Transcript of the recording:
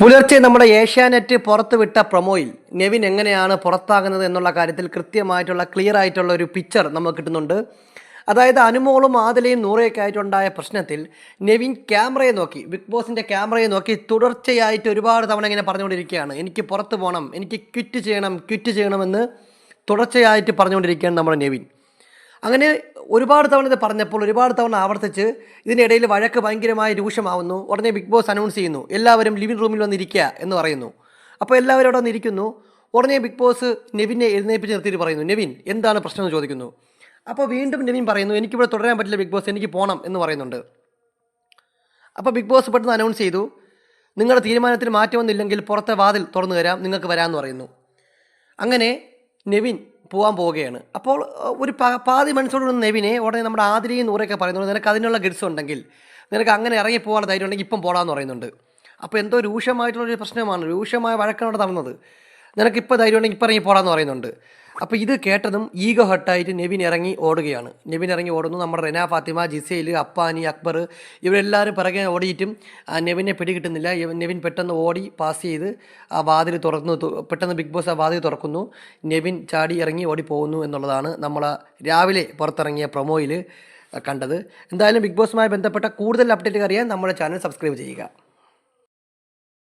പുലർച്ചെ നമ്മുടെ ഏഷ്യാനെറ്റ് പുറത്തുവിട്ട പ്രൊമോയിൽ നെവിൻ എങ്ങനെയാണ് പുറത്താകുന്നത് എന്നുള്ള കാര്യത്തിൽ കൃത്യമായിട്ടുള്ള ക്ലിയർ ആയിട്ടുള്ള ഒരു പിക്ചർ നമുക്ക് കിട്ടുന്നുണ്ട്. അതായത് അനുമോളും ആദിലയും നൂറയൊക്കെ ആയിട്ടുണ്ടായ പ്രശ്നത്തിൽ നെവിൻ ക്യാമറയെ നോക്കി ബിഗ് ബോസിന്റെ ക്യാമറയെ നോക്കി തുടർച്ചയായിട്ട് ഒരുപാട് തവണ ഇങ്ങനെ പറഞ്ഞുകൊണ്ടിരിക്കുകയാണ്. എനിക്ക് പുറത്ത് പോകണം എനിക്ക് ക്വിറ്റ് ചെയ്യണം ക്വിറ്റ് ചെയ്യണമെന്ന് തുടർച്ചയായിട്ട് പറഞ്ഞുകൊണ്ടിരിക്കുകയാണ് നമ്മുടെ നെവിൻ. അങ്ങനെ ഒരുപാട് തവണ ഇത് പറഞ്ഞപ്പോൾ ഒരുപാട് തവണ ആവർത്തിച്ച് ഇതിനിടയിൽ വഴക്ക് ഭയങ്കരമായി രൂക്ഷമാവുന്നു. ഉടനെ ബിഗ് ബോസ് അനൗൺസ് ചെയ്യുന്നു. എല്ലാവരും ലിവിംഗ് റൂമിൽ വന്നിരിക്കുക എന്ന് പറയുന്നു. അപ്പോൾ എല്ലാവരും അവിടെ വന്നിരിക്കുന്നു. ഉടനെ ബിഗ് ബോസ് നെവിനെ എഴുന്നേപ്പിച്ച് നിർത്തിയിട്ട് പറയുന്നു നെവിൻ എന്താണ് പ്രശ്നം? എന്ന് ചോദിക്കുന്നു. അപ്പോൾ വീണ്ടും നെവിൻ പറയുന്നു എനിക്കിവിടെ തുടരാൻ പറ്റില്ല ബിഗ് ബോസ് എനിക്ക് പോകണം എന്ന് പറയുന്നുണ്ട്. അപ്പോൾ ബിഗ് ബോസ് പെട്ടെന്ന് അനൗൺസ് ചെയ്തു നിങ്ങളുടെ തീരുമാനത്തിൽ മാറ്റമൊന്നുമില്ലെങ്കിൽ പുറത്തെ വാതിൽ തുറന്നു തരാം നിങ്ങൾക്ക് വരാമെന്ന് പറയുന്നു. അങ്ങനെ നെവിൻ പോകാൻ പോവുകയാണ്. അപ്പോൾ ഒരു പാതി മനസ്സോടുള്ള നെവിനെ ഉടനെ നമ്മുടെ ആതിരയും നൂറൊക്കെ പറയുന്നുണ്ട്. നിനക്ക് അതിനുള്ള ഗഡ്സ് ഉണ്ടെങ്കിൽ നിനക്ക് അങ്ങനെ ഇറങ്ങി പോകാനുള്ള ധൈര്യം ഉണ്ടെങ്കിൽ ഇപ്പം പോടാന്ന് പറയുന്നുണ്ട്. അപ്പോൾ എന്തോ രൂക്ഷമായിട്ടുള്ളൊരു പ്രശ്നമാണ്. രൂക്ഷമായ വഴക്കാണ് തന്നത് നിനക്കിപ്പോൾ ധൈര്യം ഉണ്ടെങ്കിൽ ഇപ്പം ഇറങ്ങി പോടാന്ന് പറയുന്നുണ്ട്. അപ്പോൾ ഇത് കേട്ടതും ഈഗോ ഹട്ടായിട്ട് നെവിൻ ഇറങ്ങി ഓടുകയാണ്. നെവിൻ ഇറങ്ങി ഓടുന്നു. നമ്മുടെ റെന ഫാത്തിമ ജിസൈൽ അപ്പാനി അക്ബർ ഇവരെല്ലാവരും പിറകെ ഓടിയിട്ടും നെവിനെ പിടികിട്ടുന്നില്ല. നെവിൻ പെട്ടെന്ന് ഓടി പാസ് ചെയ്ത് ആ വാതിൽ തുറന്നു പെട്ടെന്ന് ബിഗ് ബോസ് ആ വാതിൽ തുറക്കുന്നു. നെവിൻ ചാടി ഇറങ്ങി ഓടി പോകുന്നു എന്നുള്ളതാണ് നമ്മൾ രാവിലെ പുറത്തിറങ്ങിയ പ്രൊമോയിൽ കണ്ടത്. എന്തായാലും ബിഗ് ബോസുമായി ബന്ധപ്പെട്ട കൂടുതൽ അപ്ഡേറ്റുകൾ അറിയാൻ നമ്മുടെ ചാനൽ സബ്സ്ക്രൈബ് ചെയ്യുക.